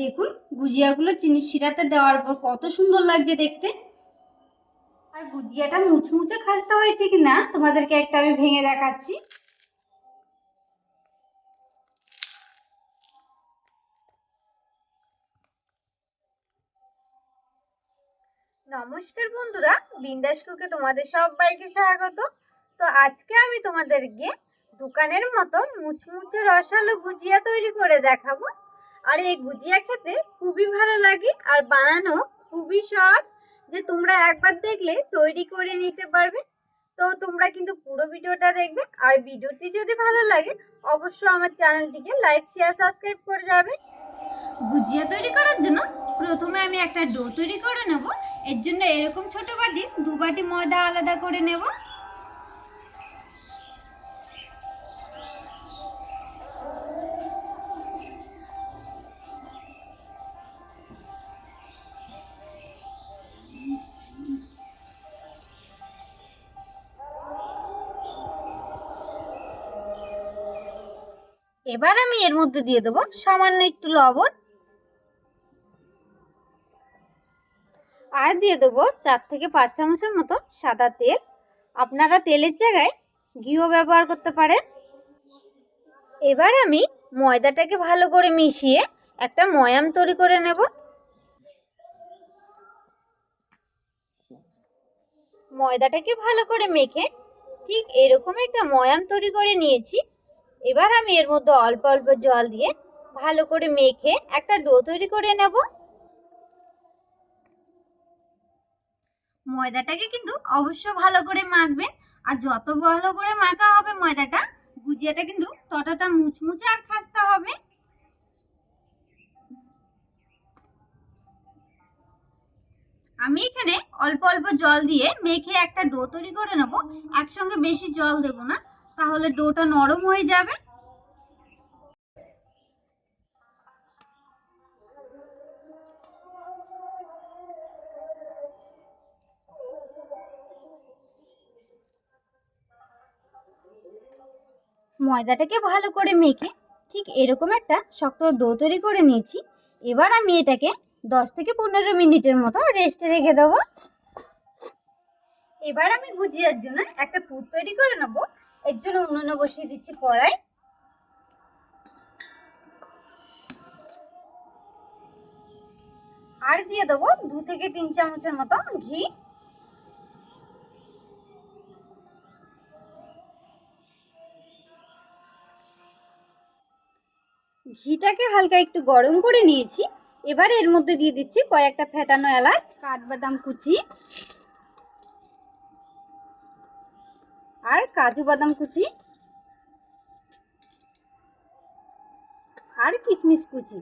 দেখুন, গুজিয়াগুলো চিনি শিরাতে দেওয়ার পর কত সুন্দর লাগছে দেখতে। আর গুজিয়াটা মুচমুচে খাস্তা হয়েছে কি না, তোমাদেরকে একটা আমি ভেঙে দেখাচ্ছি। নমস্কার বন্ধুরা, বিন্দাস কুকে তোমাদের সবাইকে স্বাগত। তো আজকে আমি তোমাদেরকে দোকানের মতো মুচমুচে রসালো গুজিয়া তৈরি করে দেখাবো। আর এই গুজিয়া খেতে খুবই ভালো লাগে আর বানানো খুবই সহজ। যে তোমরা একবার দেখলে তৈরি করে নিতে পারবে। তো তোমরা কিন্তু পুরো ভিডিওটা দেখবে। আর ভিডিওটি যদি ভালো লাগে, অবশ্যই আমার চ্যানেলটিকে লাইক শেয়ার সাবস্ক্রাইব করে যাবে। গুজিয়া তৈরি করার জন্য প্রথমে আমি একটা ডো তৈরি করে নেব। এর জন্য এরকম ছোট বাটি, দু বাটি ময়দা আলাদা করে নেব। এবার আমি এর মধ্যে দিয়ে দেবো সামান্য একটু লবণ। আর দিয়ে দেবো চার থেকে পাঁচ চামচের মতো সাদা তেল। আপনারা তেলের জায়গায় ঘিও ব্যবহার করতে পারেন। এবার আমি ময়দাটাকে ভালো করে মিশিয়ে একটা ময়াম তৈরি করে নেব। ময়দাটাকে ভালো করে মেখে ঠিক এরকম একটা ময়াম তৈরি করে নিয়েছি। এবার আমি এর মধ্যে অল্প অল্প জল দিয়ে ভালো করে মেখে একটা ডো তৈরি করে নেব। ময়দাটাকে কিন্তু অবশ্য ভালো করে মাখবেন, আর যত ভালো করে মাখা হবে ময়দাটা, গুজিয়াটা কিন্তু ততটা মুচমুচে আর খাস্তা হবে। আমি এখানে অল্প অল্প জল দিয়ে মেখে একটা ডো তৈরি করে নেব। একসঙ্গে বেশি জল দেব না। তাহলে ডোটা নরম হয়ে যাবে। ময়দাটাকে ভালো করে মেখে ঠিক এরকম একটা শক্ত ডো তৈরি করে নিয়েছি। এবার আমি এটাকে দশ থেকে পনেরো মিনিটের মতো রেস্টে রেখে দেবো। এবার আমি গুজিয়ার জন্য একটা পুর তৈরি করে নেব। এর জন্য উনুনে বসিয়ে দিচ্ছি কড়াই। আর দিয়ে দেবো দু থেকে তিন চামচের মতো ঘি। ঘিটাকে হালকা একটু গরম করে নিয়েছি। এবার এর মধ্যে দিয়ে দিচ্ছি কয়েকটা ফেটানো এলাচ, কাঠবাদাম কুচি। আর কাজু বাদাম কুচি। আর কিশমিশ কুচি।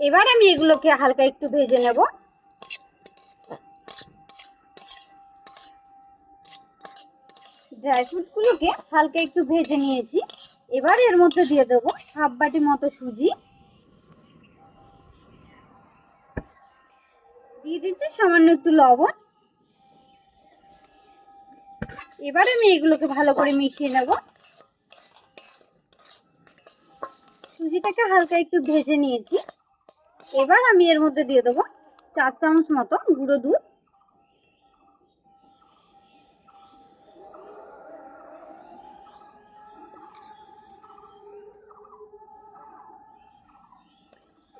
এবার আমি এগুলোকে হালকা একটু ভেজে নেব। ড্রাই ফ্রুটগুলোকে হালকা একটু ভেজে নিয়েছি। এবার এর মধ্যে দিয়ে দেবো হাফ বাটি মতো সুজি। দিয়ে দিচ্ছি সামান্য একটু লবণ। এবার আমি এগুলোকে ভালো করে মিশিয়ে নেব। সুজিটাকে হালকা একটু ভেজে নিয়েছি। এবার আমি এর মধ্যে দিয়ে দেবো চার চামচ মতো গুঁড়ো দুধ।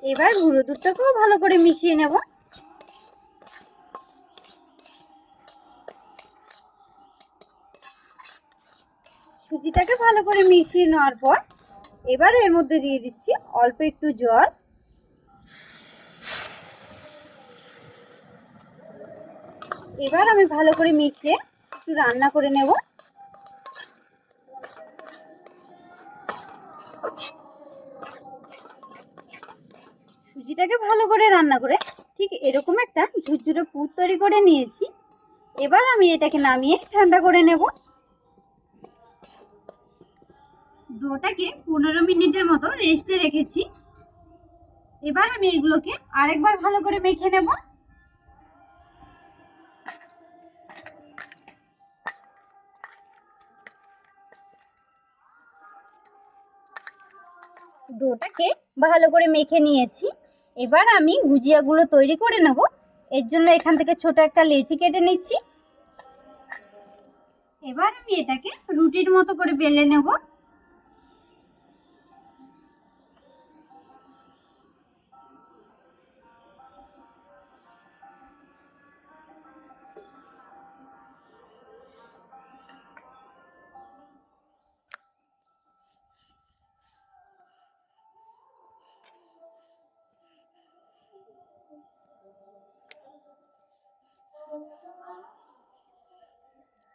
এবার গুঁড়ো দুধটাকেও ভালো করে মিশিয়ে নেব। সুজিটাকে ভালো করে মিশিয়ে নেওয়ার পর এবার এর মধ্যে দিয়ে দিচ্ছি অল্প একটু জল। এবার আমি ভালো করে মিশিয়ে একটু রান্না করে নেব। সুজিটাকে ভালো করে রান্না করে ঠিক এরকম একটা ঝুরঝুরে পুর তৈরি করে নিয়েছি। এবার আমি এটাকে নামিয়ে ঠান্ডা করে নেব। ডোটাকে পনেরো মিনিটের মতো রেস্টে রেখেছি। এবার আমি এগুলোকে আরেকবার ভালো করে মেখে নেব। ডোটাকে ভালো করে মেখে নিয়েছি। এবার আমি গুজিয়াগুলো তৈরি করে নেব। এর জন্য এখান থেকে ছোট একটা লেচি কেটে নিচ্ছি। এবার আমি এটাকে রুটির মতো করে বেলে নেব।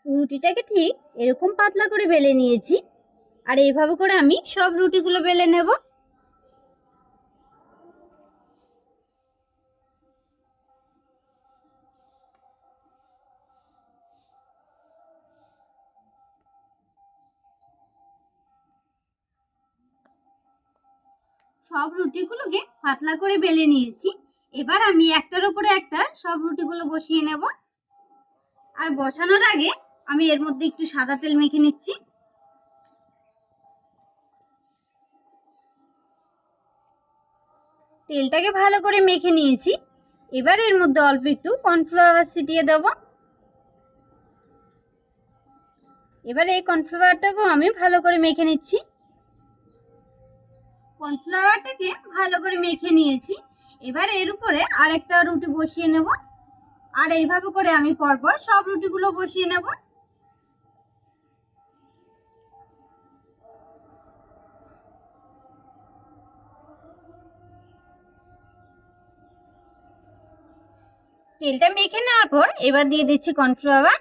রুটিটাকে ঠিক এরকম পাতলা করে বেলে নিয়েছি। আর এইভাবে করে আমি সব রুটিগুলো বেলে নেব। সব রুটিগুলোকে পাতলা করে বেলে নিয়েছি। এবার আমি একটার উপরে একটা সব রুটিগুলো বসিয়ে নেব। আর বসানোর আগে আমি এর মধ্যে একটু সাদা তেল মেখে নিচ্ছি। তেলটাকে ভালো করে মেখে নিয়েছি। এবার এর মধ্যে অল্প একটু কর্নফ্লাওয়ার ছিটিয়ে দেব। এবার এই কর্নফ্লাওয়ারটাকেও আমি ভালো করে মেখে নিচ্ছি। কর্নফ্লাওয়ারটাকে ভালো করে মেখে নিয়েছি। এবার এর উপরে আরেকটা রুটি বসিয়ে নেব। আর এইভাবে করে আমি পরপর সব রুটিগুলো বসিয়ে নেব। তেলটা মেখে নেওয়ার পর এবার দিয়ে দিচ্ছি কর্নফ্লাওয়ার।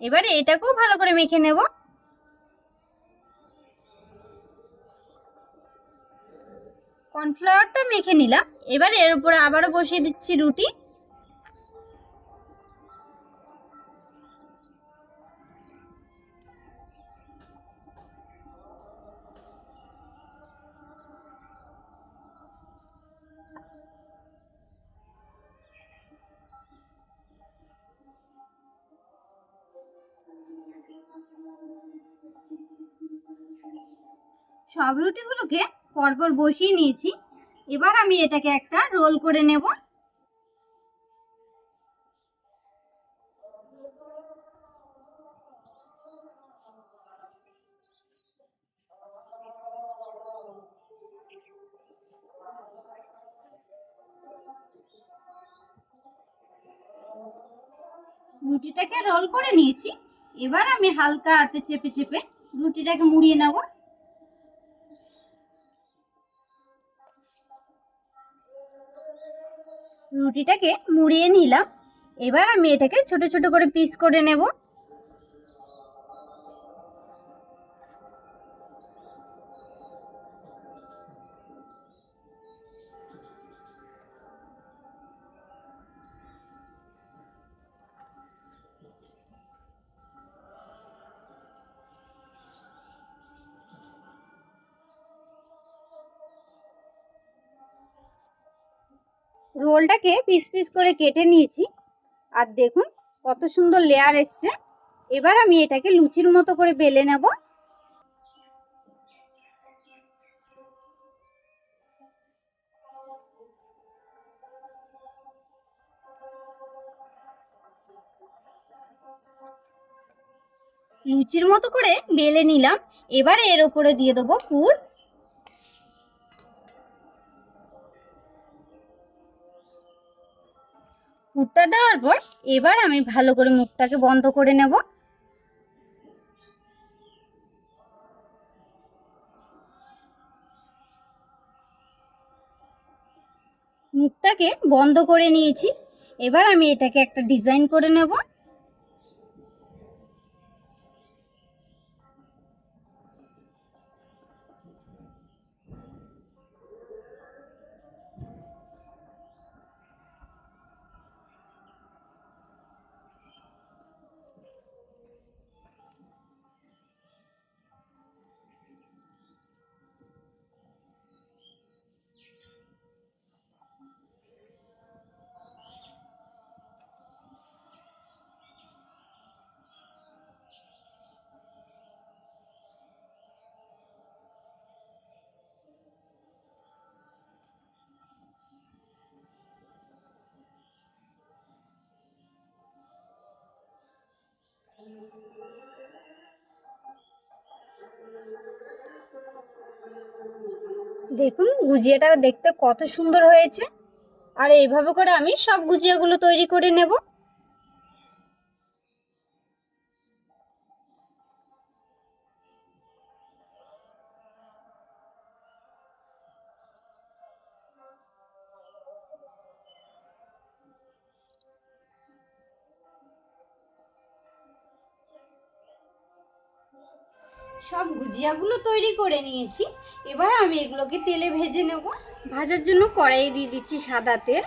এবার এটাকেও ভালো করে মেখে নেব। কর্নফ্লাওয়ারটা মেখে নিলাম। এবার এর উপরে আবারও বসিয়ে দিচ্ছি রুটি। সব রুটিগুলোকে পরপর বসিয়ে নিয়েছি। এবার আমি এটাকে একটা রোল করে নেব। রুটিটাকে রোল করে নিয়েছি। এবার আমি হালকা হাতে চেপে চেপে রুটিটাকে মুড়িয়ে নেব। রুটিটাকে মুড়িয়ে নিলাম। এবার আমি এটাকে ছোট ছোট করে পিস করে নেব। রোলটাকে পিস পিস করে কেটে নিয়েছি। আর দেখুন কত সুন্দর লেয়ার এসছে। এবার আমি এটাকে লুচির মতো করে বেলে নেব। লুচির মতো করে বেলে নিলাম। এবার এর উপরে দিয়ে দেবো পুর। এবার আমি ভালো করে মুখটাকে বন্ধ করে নেব। মুখটাকে বন্ধ করে নিয়েছি। এবার আমি এটাকে একটা ডিজাইন করে নেব। দেখুন, গুজিয়াটা দেখতে কত সুন্দর হয়েছে। আর এইভাবে করে আমি সব গুজিয়াগুলো তৈরি করে নেব। সব গুজিয়াগুলো তৈরি করে নিয়েছি। এবার আমি এগুলোকে তেলে ভেজে নেব। ভাজার জন্য কড়াই দিয়ে দিচ্ছি সাদা তেল।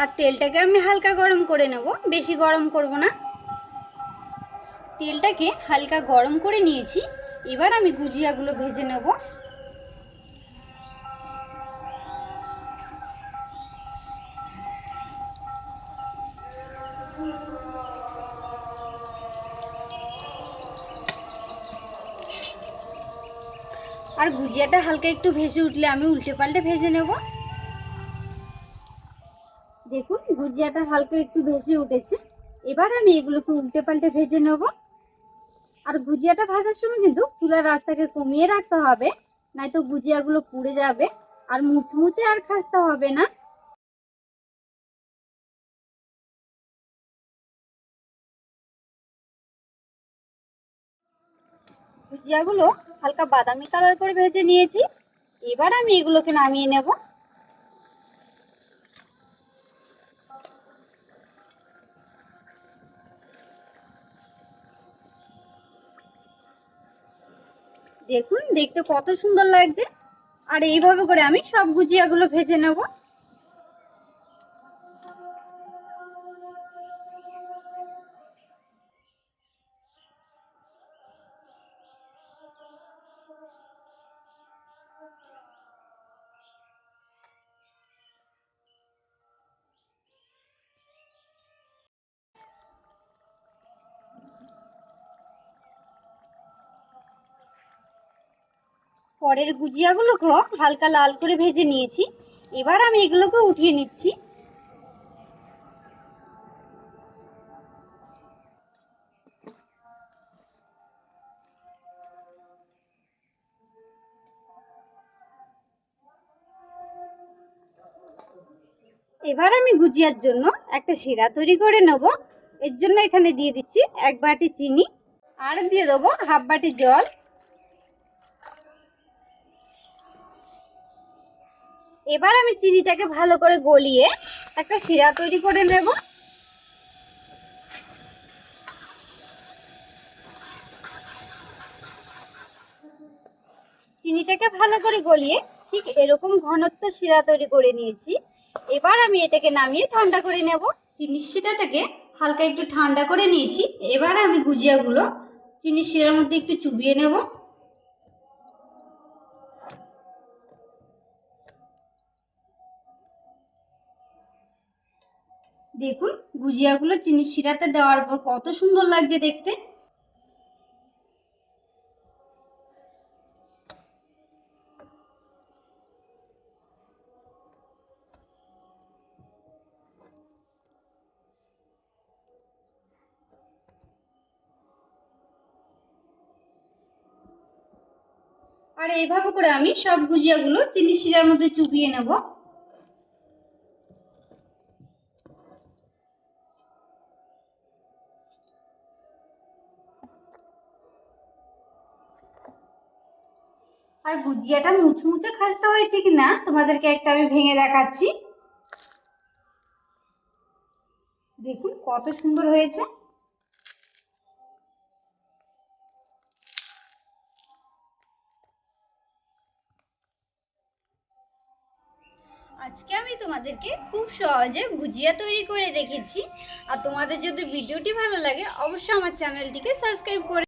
আর তেলটাকে আমি হালকা গরম করে নেব। বেশি গরম করব না। তেলটাকে হালকা গরম করে নিয়েছি। এবার আমি গুজিয়াগুলো ভেজে নেব। আর গুজিয়াটা হালকা একটু ভেসে উঠলে আমি উল্টে পাল্টে ভেজে নেব। দেখুন, গুজিয়াটা হালকা একটু ভেসে উঠেছে। এবার আমি এগুলোকে উল্টে পাল্টে ভেজে নেব। আর গুজিয়াটা ভাজার সময় কিন্তু চুলার রাস্তাকে কমিয়ে রাখতে হবে নয়তো গুজিয়াগুলো পুড়ে যাবে, আর মুচমুচে আর খাসতে হবে না। ভুজিয়াগুলো হালকা বাদামি কালার করে ভেজে নিয়েছি। এবার আমি এগুলোকে নামিয়ে নেব। দেখুন, দেখতে কত সুন্দর লাগছে। আর এইভাবে করে আমি সব গুজিয়াগুলো ভেজে নেব। পরের গুজিয়াগুলোকেও হালকা লাল করে ভেজে নিয়েছি। এবার আমি এগুলোকে উঠিয়ে নিচ্ছি। এবার আমি গুজিয়ার জন্য একটা শিরা তৈরি করে নেব। এর জন্য এখানে দিয়ে দিচ্ছি এক বাটি চিনি। আর দিয়ে দেবো হাফ বাটি জল। এবার আমি চিনিটাকে ভালো করে গলিয়ে একটা শিরা তৈরি করে নেব। চিনিটাকে ভালো করে গলিয়ে ঠিক এরকম ঘনত্ব শিরা তৈরি করে নিয়েছি। এবার আমি এটাকে নামিয়ে ঠান্ডা করে নেব। চিনির শিরাটাকে হালকা একটু ঠান্ডা করে নিয়েছি। এবার আমি গুজিয়াগুলো চিনির শিরার মধ্যে একটু চুবিয়ে নেব। দেখুন, গুজিয়াগুলো চিনি শিরাতে দেওয়ার পর কত সুন্দর লাগছে দেখতে। আর এইভাবে করে আমি সব গুজিয়াগুলো চিনি শিরার মধ্যে চুপিয়ে নেব। আর গুজিয়াটা মুচমুচে খাস্তা হয়েছে কিনা, তোমাদেরকে একটা আমি ভেঙে দেখাচ্ছি। দেখুন কত সুন্দর হয়েছে। আজকে আমি তোমাদেরকে খুব সহজে গুজিয়া তৈরি করে দেখেছি। আর তোমাদের যদি ভিডিওটি ভালো লাগে, অবশ্যই আমার চ্যানেলটিকে সাবস্ক্রাইব করে